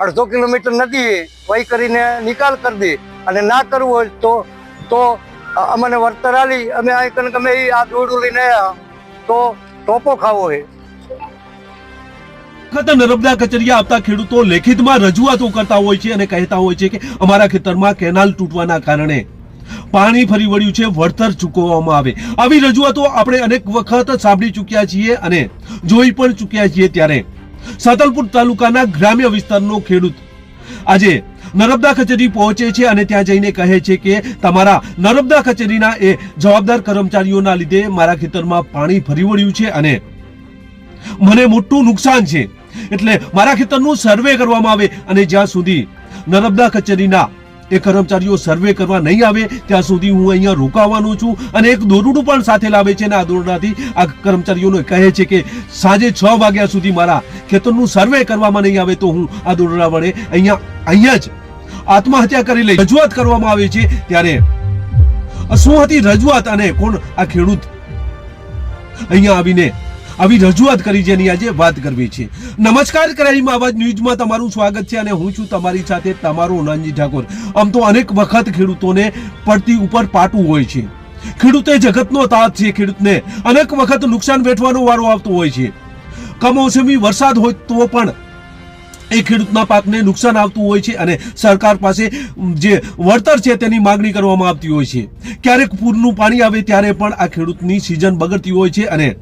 અડધો કિલોમીટર નદી વહી કરીને નિકાલ કરી દે. અને ના કરવું હોય તો તો અમને વળતર આલી અમે આ કણ અમે આ દોરડું લઈને તો, ટોપો ખાવો હોય વખત નર્મદા કચેરીએ આવતા ખેડૂતો લેખિતમાં રજૂઆતો કરતા હોય છે અને કહેતા હોય છે કે અમારા ખેતરમાં કેનાલ તૂટવાના કારણે પાણી ફરી વળ્યું છે, વળતર ચૂકવવામાં આવે. આવી રજૂઆતો આપણે અનેક વખત સાંભળી ચૂક્યા છીએ અને જોઈ પણ ચૂક્યા છીએ ત્યારે. સાતલપુર તાલુકાના ગ્રામ્ય વિસ્તારનો ખેડૂત. આજે નર્મદા કચેરી પહોંચે છે અને ત્યાં જઈને કહે છે કે તમારા નર્મદા કચેરીના એ જવાબદાર કર્મચારીઓના લીધે મારા ખેતરમાં પાણી ભરી વળ્યું છે અને મને મોટું નુકસાન છે. એટલે મારા ખેતરનું સર્વે કરવામાં આવે અને જ્યાં સુધી નર્મદા કચેરીના એ કર્મચારીઓ સર્વે કરવા નહીં આવે, ત્યાં સુધી હું અહીંયા રોકાવાનો છું અને એક દોરડું પણ સાથે લાવે છે અને આ દોરડાથી આ કર્મચારીઓને કહે છે કે સાંજે છ વાગ્યા સુધી મારા ખેતરનું સર્વે કરવામાં નહીં આવે તો હું આ દોરડા વડે અહીંયા અહીંયા જ આત્મહત્યા કરી લઈ રજૂઆત કરવામાં આવે છે ત્યારે શું હતી રજૂઆત અને કોણ આ ખેડૂત અહીંયા આવીને આવી રજૂઆત કરી જેની આજે વાત કરવી છે. નમસ્કાર કરાઈમાં આવાજ ન્યૂઝમાં તમારું સ્વાગત છે અને હું છું તમારી સાથે તમારો નાનજી ઠાકોર. આમ તો અનેક વખત ખેડૂતોને પડતી ઉપર પાટું હોય છે. ખેડૂતે જગતનો તાત છે ખેડૂતને. અનેક વખત નુકસાન વેઠવાનો વારો આવતો હોય છે. કમોસમી વરસાદ હોય તો પણ એ ખેડૂતના પાકને નુકસાન આવતું હોય છે અને સરકાર પાસે જે વળતર છે તેની માગણી કરવામાં આવતી હોય છે. ક્યારેક પૂરનું પાણી આવે ત્યારે પણ આ ખેડૂતની સિઝન બગડતી હોય છે અને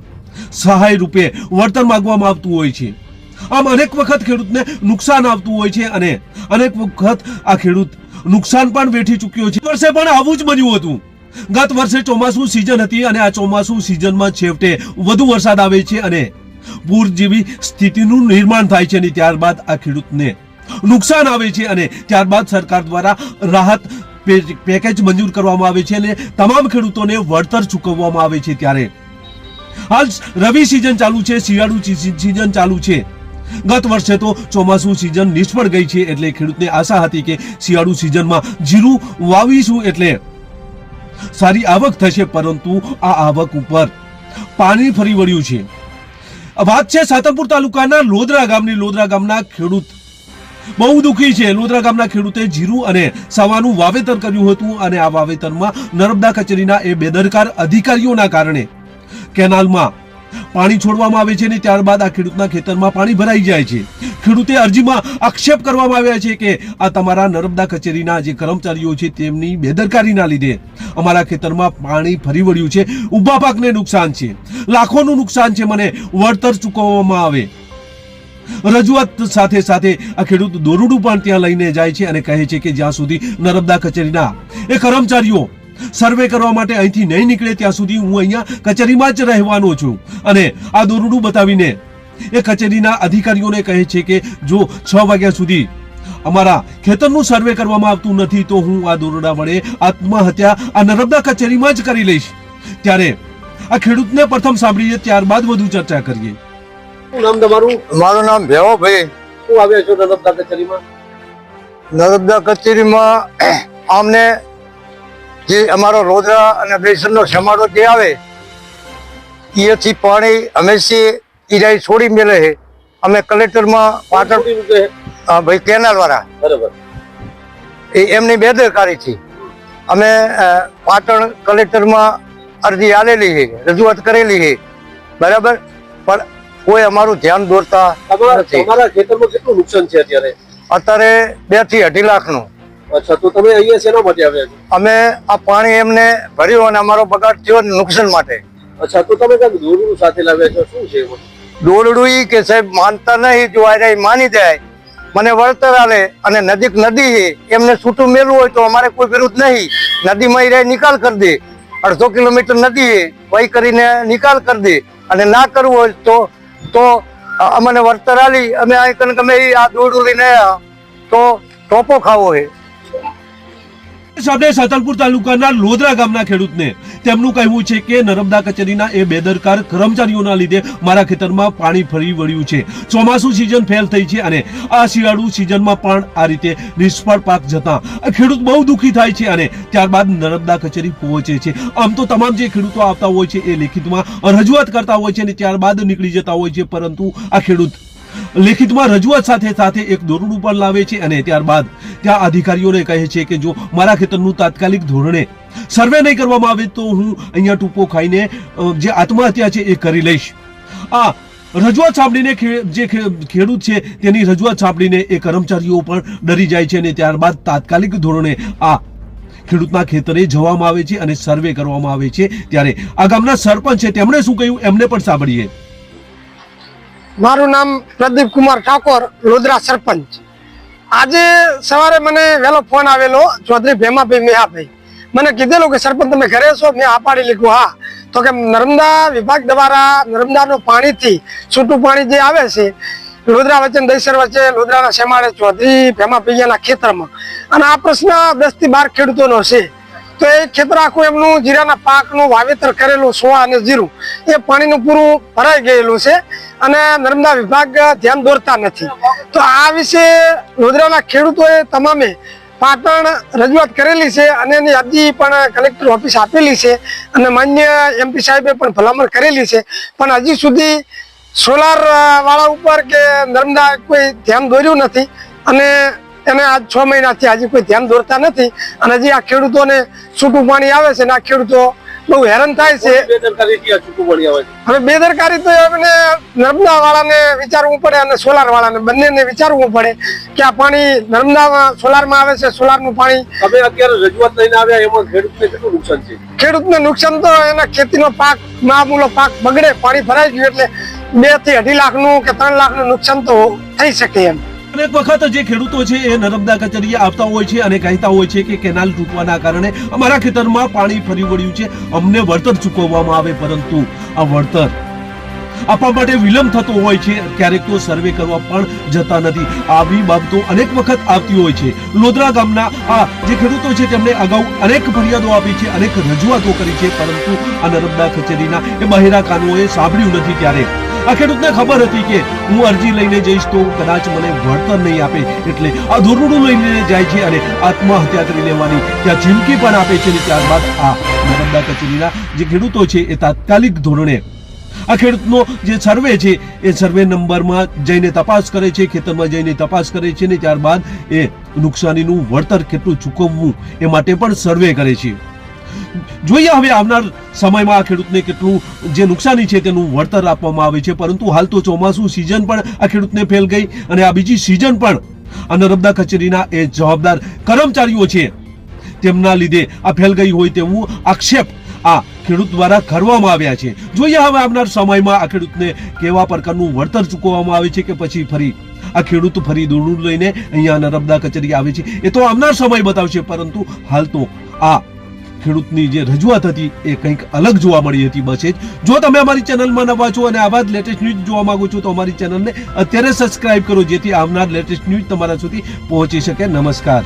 સહાય રૂપે વળતર માંગવામાં આવતું હોય છે. આમ અનેક વખત ખેડૂતને નુકસાન આવતું હોય છે અને અનેક વખત આ ખેડૂત નુકસાન પણ વેઠી ચૂક્યો છે. વર્ષે પણ આવું જ બન્યું હતું. ગત વર્ષે ચોમાસું સિઝન હતી અને આ ચોમાસું સિઝનમાં છેવટે વધુ વરસાદ આવે છે અને પૂર જેવી સ્થિતિનું નિર્માણ થાય છે અને ત્યારબાદ આ ખેડૂતને નુકસાન આવે છે અને ત્યારબાદ સરકાર દ્વારા રાહત પેકેજ મંજૂર કરવામાં આવે છે અને તમામ ખેડૂતોને વળતર ચૂકવવામાં આવે છે ત્યારે હાલ રવિ સિઝન ચાલુ છે, શિયાળુ સિઝન ચાલુ છે. ગત વર્ષે તો ચોમાસુ સિઝન નિષ્ફળ ગઈ છે એટલે ખેડૂતને આશા હતી કે શિયાળુ સિઝનમાં જીરું વાવીશું એટલે સારી આવક થશે, પરંતુ આ આવક ઉપર પાણી ફરી વળ્યું છે. વાત છે સાતમપુર તાલુકાના લોદરા ગામની, લોદરા ગામના ખેડૂત બહુ દુઃખી છે. લોદરા ગામના ખેડૂતે જીરું અને સવાનું વાવેતર કર્યું હતું અને આ વાવેતરમાં નર્મદા કચેરીના એ બેદરકાર અધિકારીઓના કારણે કેનાલમાં. પાણી છોડવામાં આવે છે અને ત્યારબાદ આ ખેડૂતના ખેતરમાં પાણી ભરાઈ જાય છે. ખેડૂતે અરજીમાં આક્ષેપ કરવામાં આવ્યા છે કે આ તમારા નર્મદા કચેરીના જે કર્મચારીઓ છે તેમની બેદરકારીના લીધે અમારા ખેતરમાં પાણી ફરી વળ્યું છે. ઊભા પાકને નુકસાન છે. લાખોનું નુકસાન છે મને વળતર ચૂકવવામાં આવે. રજૂઆત સાથે સાથે આ ખેડૂત દોરડું પણ ત્યાં લઈને જાય છે અને કહે છે કે જ્યાં સુધી નર્મદા કચેરીના એ કર્મચારીઓ સર્વે કરવા માટે અહીંથી નહીં નીકળે ત્યાં સુધી હું અહીંયા કચેરીમાં જ રહેવાનો છું. અને આ દોરડું બતાવીને એ કચેરીના અધિકારીઓને કહે છે કે જો છ વાગ્યા સુધી અમારા ખેતરનું સર્વે કરવામાં આવતું નથી તો હું આ દોરડા વડે આત્મહત્યા આ નર્મદા કચેરીમાં જ કરી લઈશ. ત્યારે આ ખેડૂતને પ્રથમ સાંભળીએ ત્યારબાદ વધુ ચર્ચા કરીએ. નામ તમારું? મારું નામ ભેવાભાઈ શું આવ્યા છો નર્મદા કચેરીમાં? નર્મદા કચેરીમાં અમને જે અમારો રોદરા અને બેસનનો સમારો જે આવે એથી પાણી હંમેશા ઈરાઈ છોડી મેલે છે. અમે કલેક્ટરમાં પાટણ હા ભાઈ કેનાલ વાળા બરાબર. એ એમની બેદરકારીથી અમે પાટણ કલેક્ટરમાં અરજી આલેલી છે રજૂઆત કરેલી છે. બરાબર? પણ કોઈ અમારું ધ્યાન દોરતા નથી. ખેતરમાં કેટલું નુકસાન છે અત્યારે? અત્યારે બેથી અઢી લાખનું. અચ્છા તો તમે અહીંયા શેનો માટે આવ્યા છો? અમે આ પાણી એમને ભર્યું અને અમારો બગાડ થયો નુકસાન માટે. અચ્છા તો તમે કંઈક દોરડું સાથે લાવ્યા છો? શું છે દોરડું કે સાહેબ માનતા નહીં જો આ માની જાય. મને વળતર આલે અને નજીક નદી એમને છૂટું મેળવું હોય તો અમારે કોઈ વિરુદ્ધ નહીં. નદીમાં રહ્યા નિકાલ કરી દે. અડધો કિલોમીટર નદી વહી કરીને નિકાલ કરી દે. અને ના કરવું હોય તો તો અમને વળતર આલી. અમે આ ઈ આ દોરડું લઈને તો ટોપો ખાવો છે સાથે સાતલપુર તાલુકાના લોદરા ગામના ખેડૂતને તેમનું કહેવું છે કે નર્મદા કચેરીના એ બેદરકાર કર્મચારીઓના લીધે મારા ખેતરમાં પાણી ફરી વળ્યું છે. ચોમાસું સિઝન ફેલ થઈ છે અને આ શિયાળુ સિઝનમાં પણ આ રીતે નિષ્ફળ પાક જતા ખેડૂત બહુ દુઃખી થાય છે અને ત્યારબાદ નર્મદા કચેરી પહોંચે છે. આમ તો તમામ જે ખેડૂતો આવતા હોય છે એ લેખિતમાં રજૂઆત કરતા હોય છે અને ત્યારબાદ નીકળી જતા હોય છે, પરંતુ આ ખેડૂત લેખિતમાં રજૂઆત સાથે સાથે એક દોરડું પણ લાવે છે અને ત્યારબાદ ત્યાં અધિકારીઓને કહે છે કે જો મારા ખેતરનું તાત્કાલિક ધોરણે સર્વે નહીં કરવામાં આવે તો હું અહીંયા ટૂંકો ખાઈને જે આત્મહત્યા છે એ કરી લઈશ. આ રજૂઆત સાંભળીને જે ખેડૂત છે તેની રજૂઆત સાંભળીને એ કર્મચારીઓ પણ ડરી જાય છે અને ત્યારબાદ તાત્કાલિક ધોરણે આ ખેડૂતના ખેતરે જવામાં આવે છે અને સર્વે કરવામાં આવે છે. ત્યારે આ ગામના સરપંચ છે, તેમણે શું કહ્યું? એમને પણ સાંભળીએ. મારું નામ પ્રદીપ કુમાર ઠાકોર, લોદરા સરપંચ. આજે સવારે મને વહેલો ફોન આવેલો, ચૌધરી ભેમાભાઈ મેહાભાઈ. મને કીધેલું કે, સરપંચ, તમે ઘરે છો? મેં આ પાડી લીધું. હા. તો કે નર્મદા વિભાગ દ્વારા નર્મદાનું પાણીથી છૂટું પાણી જે આવે છે, લોદરા વચ્ચે દહીસર વચ્ચે લોદરાના શેમાળે ચૌધરી ભેમાભાઈના ખેતરમાં. અને આ પ્રશ્ન દસથી બાર ખેડૂતોનો છે. તો એ ખેતર આખું એમનું જીરાના પાકનું વાવેતર કરેલું સોવા અને જીરું. એ પાણીનું પૂરું ભરાઈ ગયેલું છે અને નર્મદા વિભાગ ધ્યાન દોરતા નથી. તો આ વિશે લોધરાના ખેડૂતોએ તમામે પાટણ રજૂઆત કરેલી છે અને એની અરજી પણ કલેક્ટર ઓફિસ આપેલી છે અને માન્ય એમપી સાહેબે પણ ભલામણ કરેલી છે. પણ હજી સુધી સોલાર વાળા ઉપર કે નર્મદા કોઈ ધ્યાન દોર્યું નથી અને એને આજ છ મહિનાથી હજી કોઈ ધ્યાન દોરતા નથી. અને હજી આ ખેડૂતોને છૂટું પાણી આવે છે ને આ ખેડૂતો બહુ હેરાન થાય છે. હવે બેદરકારી તો એમને નર્મદા વાળાને વિચારવું પડે અને સોલાર વાળાને બંનેને વિચારવું પડે કે આ પાણી નર્મદામાં સોલારમાં આવે છે સોલારનું પાણી. તમે અત્યારે રજૂઆત લઈને આવ્યા એમાં ખેડૂતને કેટલું નુકસાન છે? ખેડૂતને નુકસાન તો એના ખેતીનો પાક મામૂલો પાક બગડે પાણી ભરાઈ ગયું એટલે બેથી અઢી લાખનું કે ત્રણ લાખનું નુકસાન તો થઈ શકે એમ. અનેક વખત જે ખેડૂતો છે એ નર્મદા કચેરીએ આવતા હોય છે અને કહેતા હોય છે કે કેનાલ તૂટવાના કારણે અમારા ખેતરમાં પાણી ફરી વળ્યું છે. અમને વળતર ચૂકવવામાં આવે પરંતુ આ વળતર આપવા માટે વિલંબ થતો હોય છે. ક્યારેક તો સર્વે કરવા પણ જતા નથી. આવી બાબતો અનેક વખત આવતી હોય છે. લોદરા ગામના આ જે ખેડૂતો છે તેમણે અગાઉ અનેક ફરિયાદો આપી છે, અનેક રજૂઆતો કરી છે, પરંતુ આ નર્મદા કચેરીના એ બહેરા કાનોએ સાંભળ્યું નથી ત્યારે આ ખેડૂતને ખબર હતી કે હું અરજી લઈને જઈશ તો કદાચ મને વળતર નહીં આપે, એટલે આ દોરડું લઈને જાય છે અને આત્મહત્યા કરી લેવાની ત્યાં ચીમકી પણ આપે છે ત્યારબાદ આ નર્મદા કચેરીના જે ખેડૂતો છે, એ તાત્કાલિક ધોરણે આ ખેડૂતનો જે સર્વે છે, એ સર્વે નંબરમાં જઈને તપાસ કરે છે, ખેતરમાં જઈને તપાસ કરે છે ને ત્યારબાદ એ નુકસાનીનું વળતર કેટલું ચૂકવવું એ માટે પણ સર્વે કરે છે. જોઈએ હવે આવનાર સમયમાં આ ખેડૂતને કેટલું, જે નુકસાની છે તેનું વળતર આપવામાં આવે છે, પરંતુ હાલ તો ચોમાસું સિઝન પણ આ ખેડૂતને ફેલ ગઈ અને આ બીજી સિઝન પણ આ નર્મદા કચેરીના એ જવાબદાર કર્મચારીઓ છે. તેમના લીધે આ ફેલ ગઈ હોય તેવું આક્ષેપ આ ખેડૂત દ્વારા કરવામાં આવ્યા છે. જોઈએ હવે આવનાર સમયમાં આ ખેડૂતને કેવા પ્રકારનું વળતર ચૂકવવામાં આવે છે કે પછી ફરી આ ખેડૂત ફરી દોરડું લઈને અહીંયા નર્મદા કચેરી આવે છે. એ તો આવનાર સમય બતાવશે, પરંતુ હાલ તો આ ખેડૂતની જે રજૂઆત હતી એ કંઈક અલગ જોવા મળી હતી, બસે જ જો તમે અમારી ચેનલમાં નવા છો અને આવા જ લેટેસ્ટ ન્યૂઝ જોવા માંગો છો તો અમારી ચેનલને અત્યારે સબસ્ક્રાઇબ કરો, જેથી આવનાર લેટેસ્ટ ન્યૂઝ તમારા સુધી પહોંચી શકે. નમસ્કાર.